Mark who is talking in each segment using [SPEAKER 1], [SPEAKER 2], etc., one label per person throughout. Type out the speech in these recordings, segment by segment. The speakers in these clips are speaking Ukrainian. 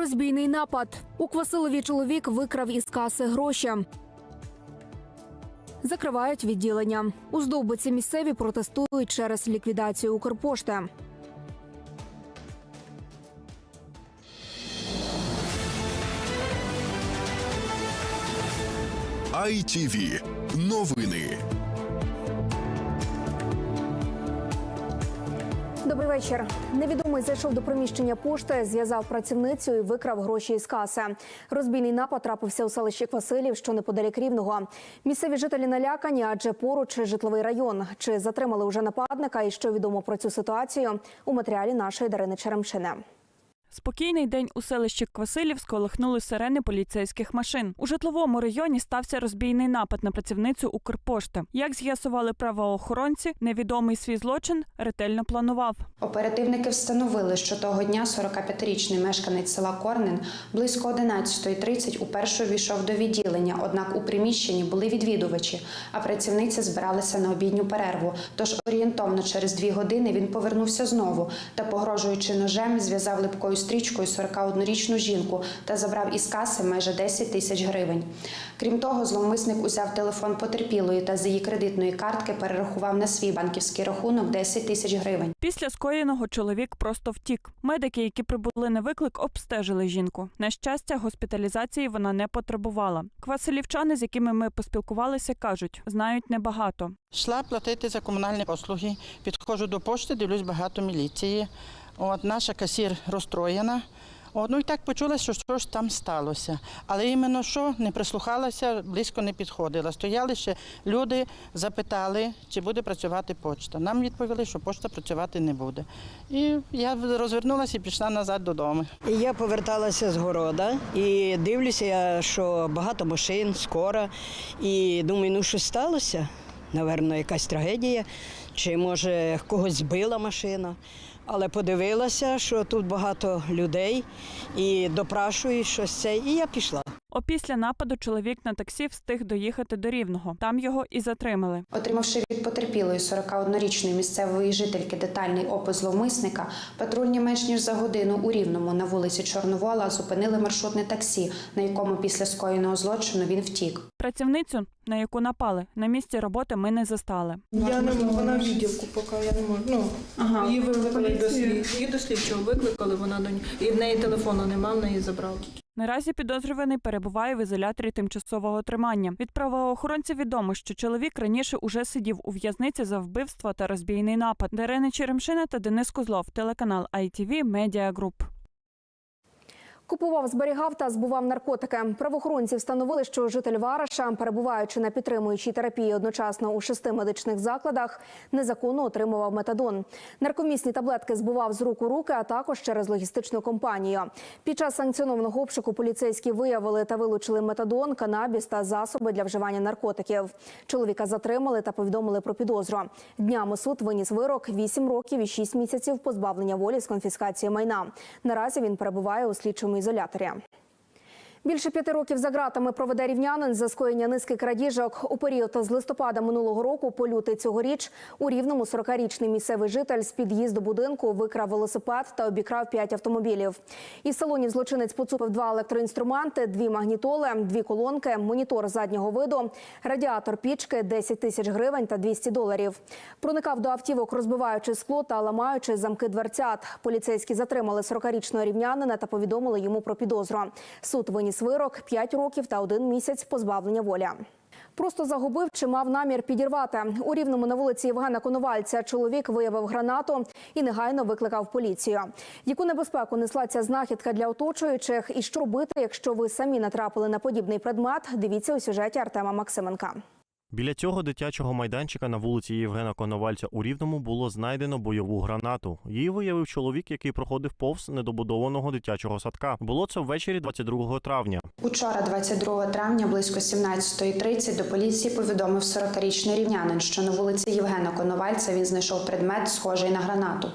[SPEAKER 1] Розбійний напад. У Квасилові чоловік викрав із каси гроші. Закривають відділення. У Здовбиці місцеві протестують через ліквідацію Укрпошти.
[SPEAKER 2] ITV. Новини.
[SPEAKER 1] Добрий вечір. Невідомий зайшов до приміщення пошти, зв'язав працівницю і викрав гроші із каси. Розбійний напад трапився у селищі Квасилів, що неподалік Рівного. Місцеві жителі налякані, адже поруч житловий район. Чи затримали уже нападника і що відомо про цю ситуацію у матеріалі нашої Дарини Черемшини.
[SPEAKER 3] Спокійний день у селищі Квасилів сколихнули сирени поліцейських машин. У житловому районі стався розбійний напад на працівницю Укрпошти. Як з'ясували правоохоронці, невідомий свій злочин ретельно планував.
[SPEAKER 4] Оперативники встановили, що того дня 45-річний мешканець села Корнин близько 11.30 уперше війшов до відділення, однак у приміщенні були відвідувачі, а працівниці збиралися на обідню перерву. Тож орієнтовно через дві години він повернувся знову та, погрожуючи ножем, зв'язав липкою стрічкою 41-річну жінку та забрав із каси майже 10 тисяч гривень. Крім того, зловмисник узяв телефон потерпілої та з її кредитної картки перерахував на свій банківський рахунок 10 тисяч гривень.
[SPEAKER 3] Після скоєного чоловік просто втік. Медики, які прибули на виклик, обстежили жінку. На щастя, госпіталізації вона не потребувала. Квасилівчани, з якими ми поспілкувалися, кажуть, знають небагато.
[SPEAKER 5] Йшла платити за комунальні послуги. Підходжу до пошти, дивлюсь багато міліції. От наша касір розстроєна. От, ну і так почула, що що ж там сталося. Але іменно що не прислухалася, близько не підходила. Стояли ще люди, запитали, чи буде працювати почта. Нам відповіли, що почта працювати не буде. І я розвернулася і пішла назад додому.
[SPEAKER 6] Я поверталася з города і дивлюся, що багато машин, скоро. І думаю, ну щось сталося. Наверно, якась трагедія, чи може когось збила машина. Але подивилася, що тут багато людей і допрашують щось це, і я пішла.
[SPEAKER 3] Опісля нападу чоловік на таксі встиг доїхати до Рівного. Там його і затримали.
[SPEAKER 4] Отримавши від потерпілої 41-річної місцевої жительки детальний опис зловмисника, патрульні менш ніж за годину у Рівному на вулиці Чорновола зупинили маршрутне таксі, на якому після скоєного злочину він втік.
[SPEAKER 3] Працівницю, на яку напали, на місці роботи ми не застали.
[SPEAKER 7] Я не можу, вона в відділку поки, я не можу. Ну,
[SPEAKER 8] Ага,
[SPEAKER 7] її викликали до. Слідчого викликали, вона до нього. І в неї телефону нема, в неї забрали.
[SPEAKER 3] Наразі підозрюваний перебуває в ізоляторі тимчасового тримання. Від правоохоронців відомо, що чоловік раніше уже сидів у в'язниці за вбивство та розбійний напад. Дарина Черемшина та Денис Козлов, телеканал ITV Media Group.
[SPEAKER 1] Купував, зберігав та збував наркотики. Правоохоронці встановили, що житель Вараша, перебуваючи на підтримуючій терапії одночасно у шести медичних закладах, незаконно отримував метадон. Наркомісні таблетки збував з рук у руки, а також через логістичну компанію. Під час санкціонованого обшуку поліцейські виявили та вилучили метадон, канабіс та засоби для вживання наркотиків. Чоловіка затримали та повідомили про підозру. Днями суд виніс вирок 8 років і 6 місяців позбавлення волі з конфіскації майна. Наразі він перебуває у слідчому ізоляторі. Більше п'яти років за ґратами проведе рівнянин за скоєння низки крадіжок. У період з листопада минулого року по лютий цьогоріч у Рівному 40-річний місцевий житель з під'їзду будинку викрав велосипед та обікрав п'ять автомобілів. Із салонів злочинець поцупив два електроінструменти, дві магнітоли, дві колонки, монітор заднього виду, радіатор пічки, 10 тисяч гривень та 200 доларів. Проникав до автівок, розбиваючи скло та ламаючи замки дверцят. Поліцейські затримали 40-річного рівнянина та повідомили йому про підозру. Суд виніс вирок 5 років та один місяць позбавлення волі. Просто загубив чи мав намір підірвати. У рівному на вулиці Євгена Коновальця чоловік виявив гранату і негайно викликав поліцію. Яку небезпеку несла ця знахідка для оточуючих, і що робити, якщо ви самі натрапили на подібний предмет? Дивіться у сюжеті Артема Максименка.
[SPEAKER 9] Біля цього дитячого майданчика на вулиці Євгена Коновальця у Рівному було знайдено бойову гранату. Її виявив чоловік, який проходив повз недобудованого дитячого садка. Було це ввечері 22 травня.
[SPEAKER 4] Учора, 22 травня, близько 17.30 до поліції повідомив 40-річний рівнянин, що на вулиці Євгена Коновальця він знайшов предмет, схожий на гранату.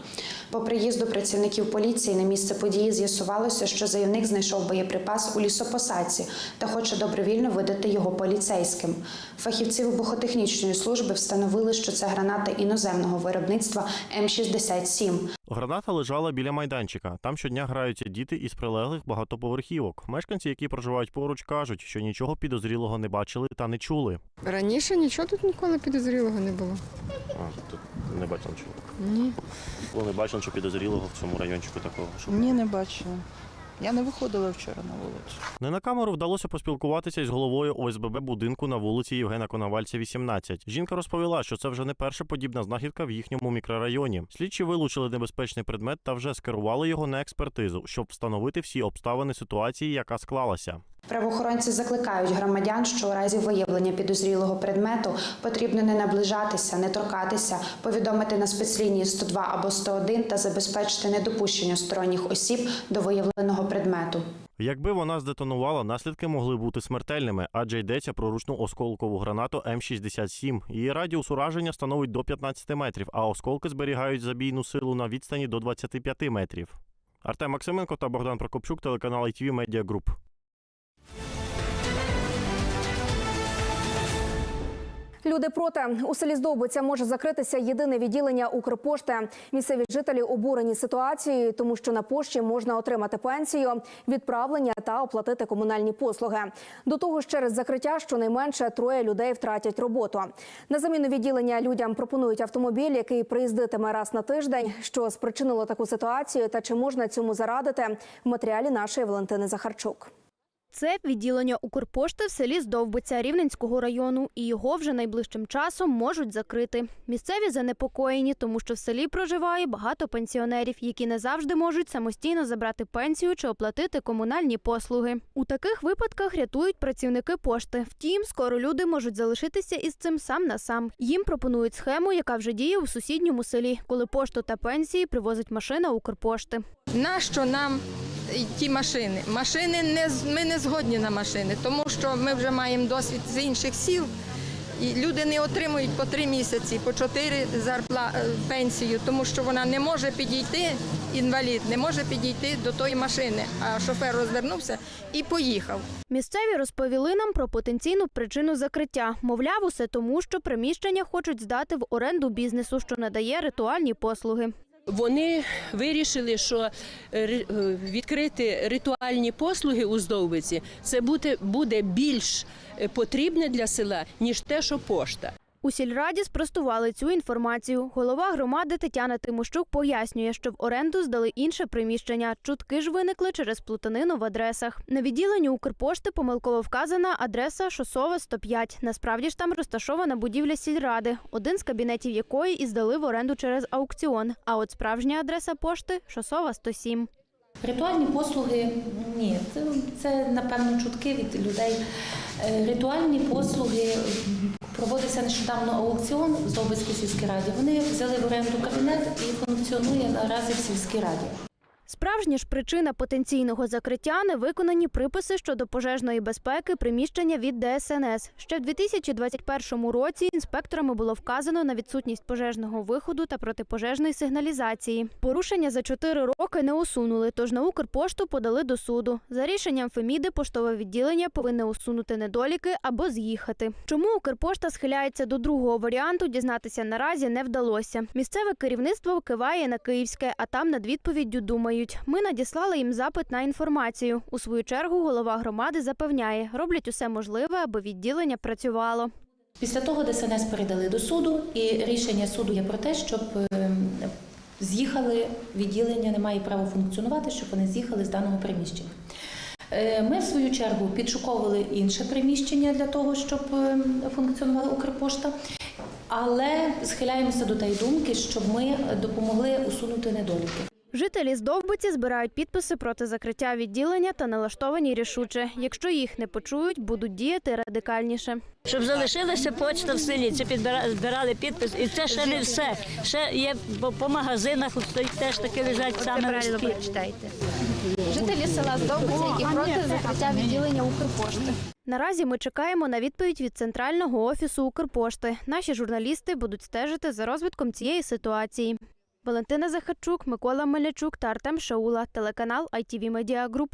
[SPEAKER 4] По приїзду працівників поліції на місце події з'ясувалося, що заявник знайшов боєприпас у лісопосадці та хоче добровільно видати його поліцейським. Фахівці вибухотехнічної служби встановили, що це граната іноземного виробництва М67.
[SPEAKER 9] Граната лежала біля майданчика. Там щодня граються діти із прилеглих багатоповерхівок. Мешканці, які проживають поруч, кажуть, що нічого підозрілого не бачили та не чули.
[SPEAKER 10] Раніше нічого тут ніколи підозрілого не було.
[SPEAKER 9] А, тут не бачили нічого.
[SPEAKER 10] Ні.
[SPEAKER 9] Не бачили, що підозрілого в цьому райончику такого.
[SPEAKER 11] Ні, не бачила. Я не виходила вчора на вулицю.
[SPEAKER 9] Не на камеру вдалося поспілкуватися із головою ОСББ будинку на вулиці Євгена Коновальця, 18. Жінка розповіла, що це вже не перша подібна знахідка в їхньому мікрорайоні. Слідчі вилучили небезпечний предмет та вже скерували його на експертизу, щоб встановити всі обставини ситуації, яка склалася.
[SPEAKER 4] Правоохоронці закликають громадян, що у разі виявлення підозрілого предмету потрібно не наближатися, не торкатися, повідомити на спецлінії 102 або 101 та забезпечити недопущення сторонніх осіб до виявленого предмету.
[SPEAKER 9] Якби вона здетонувала, наслідки могли бути смертельними, адже йдеться про ручну осколкову гранату М67. Її радіус ураження становить до 15 метрів, а осколки зберігають забійну силу на відстані до 25 метрів. Артем Максименко та Богдан Прокопчук, телеканал ITV Media Group.
[SPEAKER 1] Люди проти у селі Здобиця може закритися єдине відділення Укрпошти. Місцеві жителі обурені ситуацією, тому що на пошті можна отримати пенсію, відправлення та оплатити комунальні послуги. До того ж, через закриття щонайменше троє людей втратять роботу. На заміну відділення людям пропонують автомобіль, який приїздитиме раз на тиждень. Що спричинило таку ситуацію, та чи можна цьому зарадити в матеріалі нашої Валентини Захарчук.
[SPEAKER 12] Це відділення Укрпошти в селі Здовбиця Рівненського району, і його вже найближчим часом можуть закрити. Місцеві занепокоєні, тому що в селі проживає багато пенсіонерів, які не завжди можуть самостійно забрати пенсію чи оплатити комунальні послуги. У таких випадках рятують працівники пошти. Втім, скоро люди можуть залишитися із цим сам на сам. Їм пропонують схему, яка вже діє у сусідньому селі, коли пошту та пенсії привозить машина Укрпошти.
[SPEAKER 10] Нащо нам ті машини? Машини не ми не згодні на машини, тому що ми вже маємо досвід з інших сіл. І люди не отримують по три місяці, по чотири зарпла е, пенсію, тому що вона не може підійти, інвалід, не може підійти до тої машини. А шофер розвернувся і поїхав.
[SPEAKER 12] Місцеві розповіли нам про потенційну причину закриття. Мовляв, усе тому, що приміщення хочуть здати в оренду бізнесу, що надає ритуальні послуги.
[SPEAKER 13] Вони вирішили, що е, е, відкрити ритуальні послуги у Здовбиці це буде, більш е, потрібне для села, ніж те, що пошта.
[SPEAKER 12] У сільраді спростували цю інформацію. Голова громади Тетяна Тимощук пояснює, що в оренду здали інше приміщення. Чутки ж виникли через плутанину в адресах. На відділенні Укрпошти помилково вказана адреса Шосова 105. Насправді ж там розташована будівля сільради, один з кабінетів якої і здали в оренду через аукціон. А от справжня адреса пошти Шосова 107.
[SPEAKER 14] Ритуальні послуги ні, це, це напевно чутки від людей. Е, Ритуальні послуги проводився нещодавно аукціон з Здобицькій сільській раді. Вони взяли в оренду кабінет і функціонує наразі в сільській раді.
[SPEAKER 12] Справжня ж причина потенційного закриття невиконані приписи щодо пожежної безпеки приміщення від ДСНС. Ще в 2021 році інспекторами було вказано на відсутність пожежного виходу та протипожежної сигналізації. Порушення за 4 роки не усунули, тож на Укрпошту подали до суду. За рішенням Феміди поштове відділення повинне усунути недоліки або з'їхати. Чому Укрпошта схиляється до другого варіанту, дізнатися наразі не вдалося. Місцеве керівництво киває на київське, а там над відповіддю думають. Ми надіслали їм запит на інформацію. У свою чергу голова громади запевняє, роблять усе можливе, аби відділення працювало.
[SPEAKER 14] Після того ДСНС передали до суду, і рішення суду є про те, щоб е, з'їхали відділення, не має права функціонувати, щоб вони з'їхали з даного приміщення. Е, Ми, в свою чергу, підшуковували інше приміщення для того, щоб е, функціонувала Укрпошта, але схиляємося до тієї думки, щоб ми допомогли усунути недоліки.
[SPEAKER 12] Жителі Здовбиці збирають підписи проти закриття відділення та налаштовані рішуче. Якщо їх не почують, будуть діяти радикальніше.
[SPEAKER 15] Щоб залишилася почта в селі, це збирали підпис, і це ще не все. Ще є по, по магазинах, теж таке лежать саме листки.
[SPEAKER 12] Жителі села Здовбиця, які проти закриття відділення Укрпошти. Наразі ми чекаємо на відповідь від центрального офісу Укрпошти. Наші журналісти будуть стежити за розвитком цієї ситуації. Валентина Захарчук, Микола Мелячук та Артем Шаула, телеканал ITV Media Group.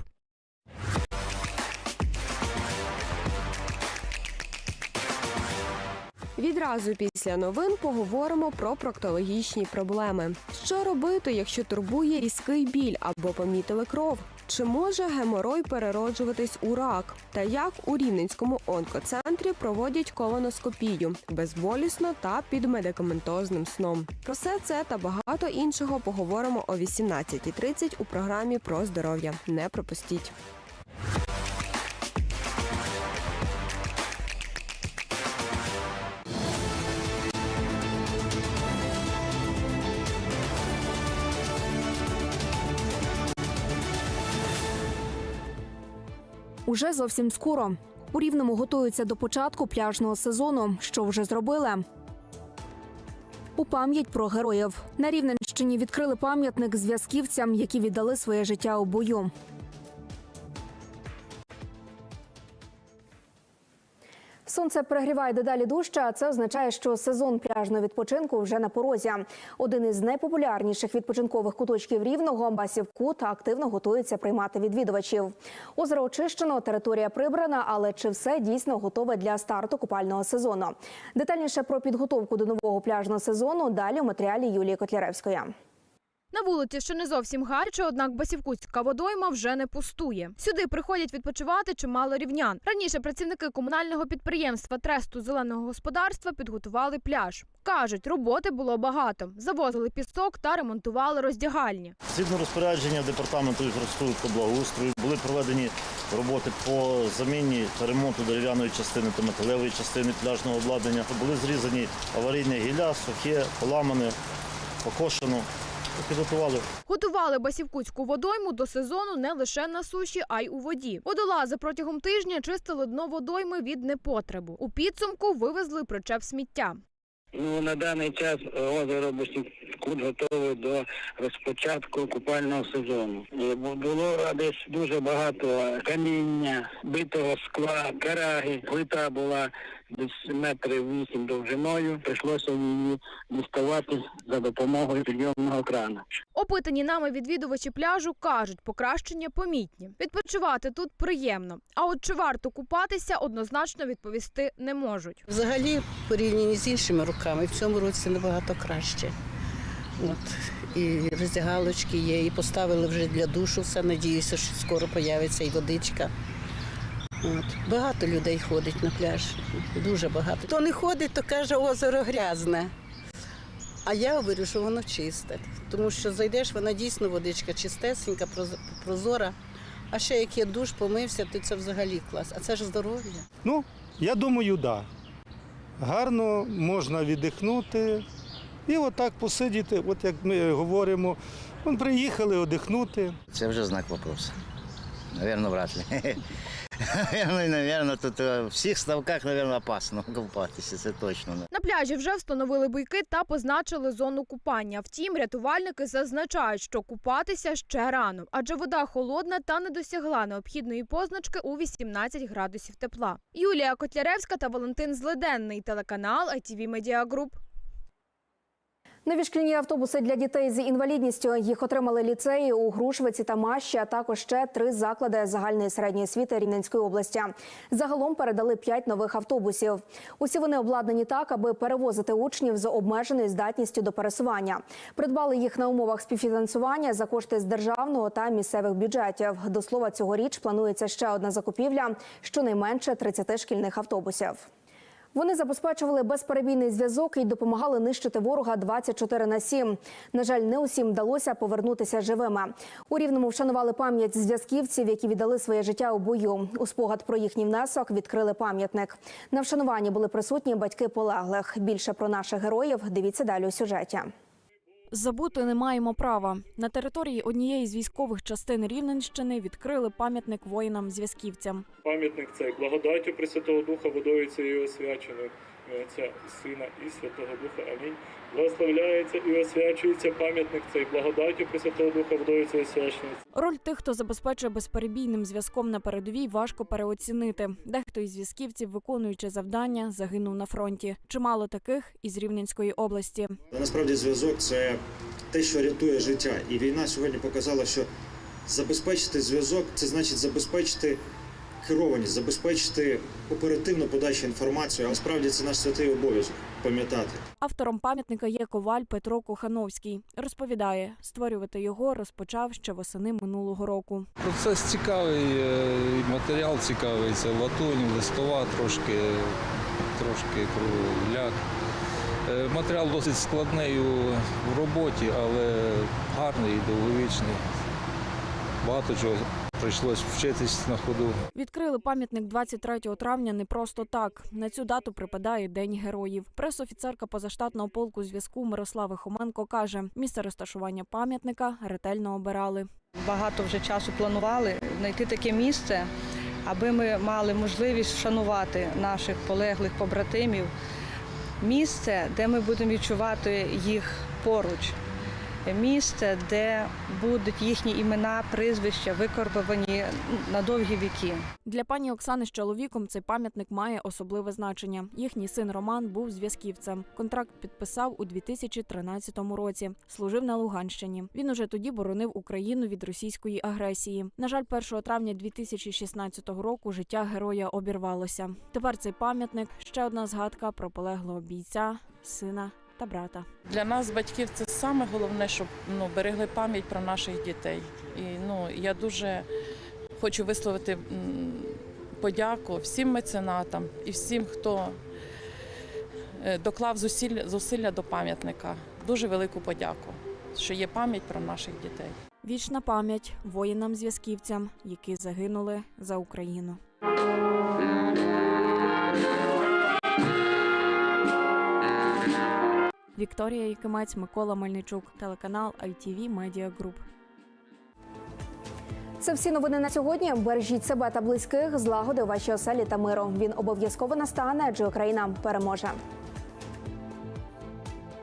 [SPEAKER 6] Відразу після новин поговоримо про проктологічні проблеми. Що робити, якщо турбує різкий біль або помітили кров? Чи може геморой перероджуватись у рак? Та як у Рівненському онкоцентрі проводять колоноскопію безболісно та під медикаментозним сном? Про все це та багато іншого поговоримо о 18.30 у програмі про здоров'я. Не пропустіть.
[SPEAKER 1] Уже зовсім скоро. У Рівному готуються до початку пляжного сезону. Що вже зробили? У пам'ять про героїв на Рівненщині відкрили пам'ятник зв'язківцям, які віддали своє життя у бою. Сонце перегріває дедалі дужче, а це означає, що сезон пляжного відпочинку вже на порозі. Один із найпопулярніших відпочинкових куточків рівного басів кут активно готується приймати відвідувачів. Озеро очищено, територія прибрана, але чи все дійсно готове для старту купального сезону? Детальніше про підготовку до нового пляжного сезону далі у матеріалі Юлії Котляревської.
[SPEAKER 16] На вулиці ще не зовсім гаряче, однак Басівкутська водойма вже не пустує. Сюди приходять відпочивати чимало рівнян. Раніше працівники комунального підприємства Тресту зеленого господарства підготували пляж. Кажуть, роботи було багато. Завозили пісок та ремонтували роздягальні.
[SPEAKER 17] Згідно розпорядження департаменту інфраструктури та благоустрою були проведені роботи по заміні та ремонту дерев'яної частини та металевої частини пляжного обладнання. Були зрізані аварійне гілля, сухе, поламане, покошено. Підготували
[SPEAKER 16] Готували Басівкутську водойму до сезону не лише на суші, а й у воді. Водолази протягом тижня чистили дно водойми від непотребу. У підсумку вивезли причеп сміття.
[SPEAKER 18] Ну, на даний час е, озеро Босівкут готове до розпочатку купального сезону. Е, бу- Було десь дуже багато каміння, битого скла, караги. Плита була десь метрів вісім довжиною. Прийшлося її діставати за допомогою підйомного крана.
[SPEAKER 16] Опитані нами відвідувачі пляжу кажуть, покращення помітні. Відпочивати тут приємно. А от чи варто купатися, однозначно відповісти не можуть.
[SPEAKER 11] Взагалі, порівняно з іншими роками, в цьому році набагато краще. От. І роздягалочки є, і поставили вже для душу все. Надіюся, що скоро появиться і водичка. От. Багато людей ходить на пляж. Дуже багато. Хто не ходить, то каже, озеро грязне. А я говорю, що воно чисте. Тому що зайдеш, вона дійсно водичка чистесенька, прозора. А ще як є душ, помився, то це взагалі клас. А це ж здоров'я.
[SPEAKER 2] Ну, я думаю, так. Да. Гарно можна віддихнути і отак посидіти, от як ми говоримо, ну, приїхали одихнути.
[SPEAKER 19] Це вже знак вопроса. Наверно, вряд ли. Ну, і, наверно, тут е, в всіх ставках, наверно, опасно купатися, це точно.
[SPEAKER 16] На пляжі вже встановили буйки та позначили зону купання. Втім, рятувальники зазначають, що купатися ще рано, адже вода холодна та не досягла необхідної позначки у 18 градусів тепла. Юлія Котляревська та Валентин Злиденний, телеканал ITV Media Group.
[SPEAKER 1] Нові шкільні автобуси для дітей з інвалідністю їх отримали ліцеї у Грушвиці та Мащі, а також ще три заклади загальної середньої освіти Рівненської області. Загалом передали п'ять нових автобусів. Усі вони обладнані так, аби перевозити учнів з обмеженою здатністю до пересування. Придбали їх на умовах співфінансування за кошти з державного та місцевих бюджетів. До слова, цьогоріч планується ще одна закупівля щонайменше 30 шкільних автобусів. Вони забезпечували безперебійний зв'язок і допомагали нищити ворога 24 на 7. На жаль, не усім вдалося повернутися живими. У рівному вшанували пам'ять зв'язківців, які віддали своє життя у бою. У спогад про їхній внесок відкрили пам'ятник. На вшануванні були присутні батьки полеглих. Більше про наших героїв дивіться далі у сюжеті.
[SPEAKER 20] Забути не маємо права. На території однієї з військових частин Рівненщини відкрили пам'ятник воїнам-зв'язківцям.
[SPEAKER 21] Пам'ятник цей благодаттю Пресвятого Духа водою цією освяченою. Отця і Сина і Святого Духа. Амінь. Благословляється і освячується пам'ятник цей благодаттю Пресвятого Духа цією освяченою.
[SPEAKER 20] Роль тих, хто забезпечує безперебійним зв'язком на передовій, важко переоцінити. Дехто із зв'язківців, виконуючи завдання, загинув на фронті. Чимало таких із Рівненської області.
[SPEAKER 22] Насправді зв'язок це те, що рятує життя. І війна сьогодні показала, що забезпечити зв'язок це значить забезпечити
[SPEAKER 23] керованість, забезпечити оперативну подачу інформації. А насправді це наш святий обов'язок пам'ятати.
[SPEAKER 20] Автором пам'ятника є коваль Петро Кохановський. Розповідає, створювати його розпочав ще восени минулого року.
[SPEAKER 24] Процес цікавий, е, і матеріал цікавий. Це латунь, листова, трошки, трошки кругляк. Е, Матеріал досить складний у- в роботі, але гарний і довговічний. Багато чого прийшлось вчитись на ходу.
[SPEAKER 20] Відкрили пам'ятник 23 травня не просто так. На цю дату припадає День героїв. Пресофіцерка позаштатного полку зв'язку Мирослави Хоменко каже, місце розташування пам'ятника ретельно обирали.
[SPEAKER 25] Багато вже часу планували знайти таке місце, аби ми мали можливість вшанувати наших полеглих побратимів. Місце, де ми будемо відчувати їх поруч. Місце, де будуть їхні імена, прізвища викорбовані на довгі віки.
[SPEAKER 20] Для пані Оксани з чоловіком цей пам'ятник має особливе значення. Їхній син Роман був зв'язківцем. Контракт підписав у 2013 році. Служив на Луганщині. Він уже тоді боронив Україну від російської агресії. На жаль, 1 травня 2016 року життя героя обірвалося. Тепер цей пам'ятник ще одна згадка про полеглого бійця, сина та брата.
[SPEAKER 26] Для нас, батьків, це саме головне, щоб ну, берегли пам'ять про наших дітей. І ну, я дуже хочу висловити подяку всім меценатам і всім, хто е, доклав зусиль, зусилля до пам'ятника. Дуже велику подяку, що є пам'ять про наших дітей.
[SPEAKER 20] Вічна пам'ять воїнам-зв'язківцям, які загинули за Україну. Вікторія Якимець, Микола Мельничук, телеканал ITV Media Group.
[SPEAKER 1] Це всі новини на сьогодні. Бережіть себе та близьких, злагоди у вашій оселі та миру. Він обов'язково настане, адже Україна переможе.